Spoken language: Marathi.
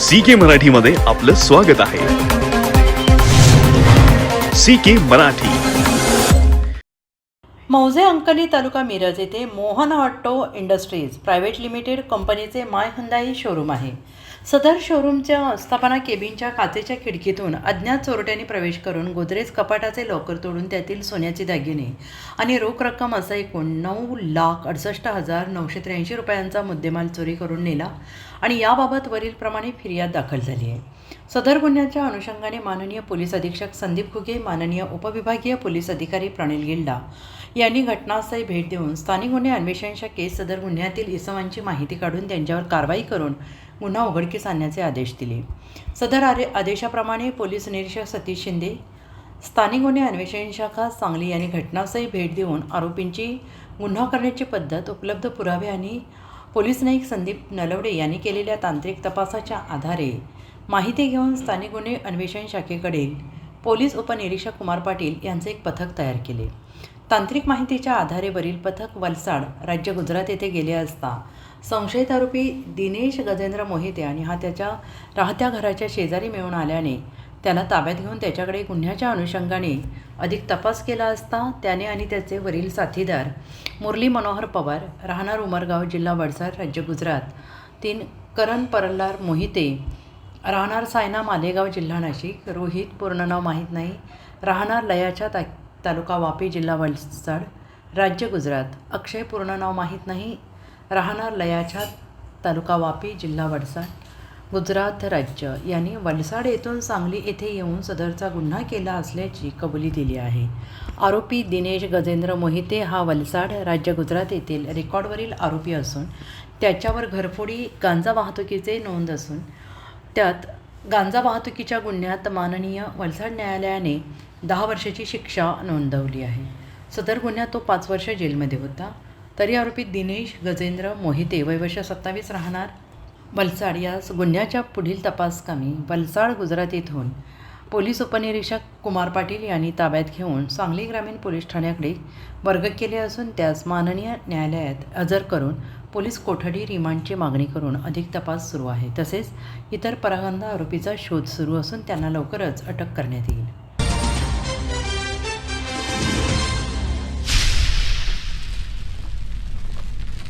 सी के मराठीमध्ये आपलं स्वागत आहे. C K Marathi. मौजे अंकली तालुका मिरज येथे Mohan auto industries private limited कंपनीचे माय हुंदाई शोरूम आहे. सदर शोरूमच्या आस्थापना केबिनच्या काचेच्या खिडकीतून अज्ञात चोरट्यांनी प्रवेश करून गोदरेज कपाटाचे लॉकर तोडून त्यातील सोन्याचे दागिने आणि रोख रक्कम असा एकूण नऊ लाख अडसष्ट हजार नऊशे त्र्याऐंशी रुपयांचा मुद्देमाल चोरी करून नेला आणि याबाबत वरीलप्रमाणे फिर्याद दाखल झाली आहे. सदर गुन्ह्याच्या अनुषंगाने माननीय पोलीस अधीक्षक संदीप घुगे माननीय उपविभागीय पोलीस अधिकारी प्रणिल गिल्डा यांनी घटनास्थळी भेट देऊन स्थानिक गुन्हे अन्वेषणच्या केस सदर गुन्ह्यातील इसमांची माहिती काढून त्यांच्यावर कारवाई करून गुन्हा उघडकीस आणण्याचे आदेश दिले. सदर आरे आदेशाप्रमाणे पोलीस निरीक्षक सतीश शिंदे स्थानिक गुन्हे अन्वेषण शाखा सांगली यांनी घटनास्थळी भेट देऊन आरोपींची गुन्हा करण्याची पद्धत उपलब्ध पुरावे आणि पोलीस नाईक संदीप नलवडे यांनी केलेल्या तांत्रिक तपासाच्या आधारे माहिती घेऊन स्थानिक गुन्हे अन्वेषण शाखेकडील पोलीस उपनिरीक्षक कुमार पाटील यांचे एक पथक तयार केले. तांत्रिक माहितीच्या आधारे वरील पथक वलसाड राज्य गुजरात येथे गेले असता संशयित आरोपी दिनेश गजेंद्र मोहिते आणि हा त्याच्या राहत्या घराच्या शेजारी मिळून आल्याने त्याला ताब्यात घेऊन त्याच्याकडे गुन्ह्याच्या अनुषंगाने अधिक तपास केला असता त्याने आणि त्याचे वरील साथीदार मुरली मनोहर पवार राहणार उमरगाव जिल्हा वडसाड राज्य गुजरात तीन करण परल्लार मोहिते राहणार सायना मालेगाव जिल्हा नाशिक. रोहित पूर्ण नाव माहीत नाही. राहणार लयाच्या ता तालुका वापी जिल्हा वलसाड. राज्य गुजरात. अक्षय पूर्ण नाव माहीत नाही. राहणार लयाच्या तालुका वापी जिल्हा वडसाड गुजरात राज्य. यांनी वलसाड येथून सांगली येथे येऊन सदरचा गुन्हा केला असल्याची कबुली दिली आहे. आरोपी दिनेश गजेंद्र मोहिते हा वलसाड राज्य गुजरात येथील रेकॉर्डवरील आरोपी असून त्याच्यावर घरफोडी गांजा वाहतुकीचे नोंद असून त्यात गांजा वाहतुकीच्या गुन्ह्यात माननीय वलसाड न्यायालयाने दहा वर्षाची शिक्षा नोंदवली आहे. सदर गुन्ह्यात तो पाच वर्ष जेलमध्ये होता. तरी आरोपी दिनेश गजेंद्र मोहिते वयवर्ष सत्तावीस राहणार. वलसाड या गुन्ह्याच्या पुढील तपासकामी वलसाड गुजरात येथून पोलीस उपनिरीक्षक कुमार पाटील यांनी ताब्यात घेऊन सांगली ग्रामीण पोलीस ठाण्याकडे वर्ग केले असून त्यास माननीय न्यायालयात हजर करून पोलीस कोठडी रिमांडची मागणी करून अधिक तपास सुरू आहे. तसेच इतर परागंदा आरोपीचा शोध सुरू असून त्यांना लवकरच अटक करण्यात येईल.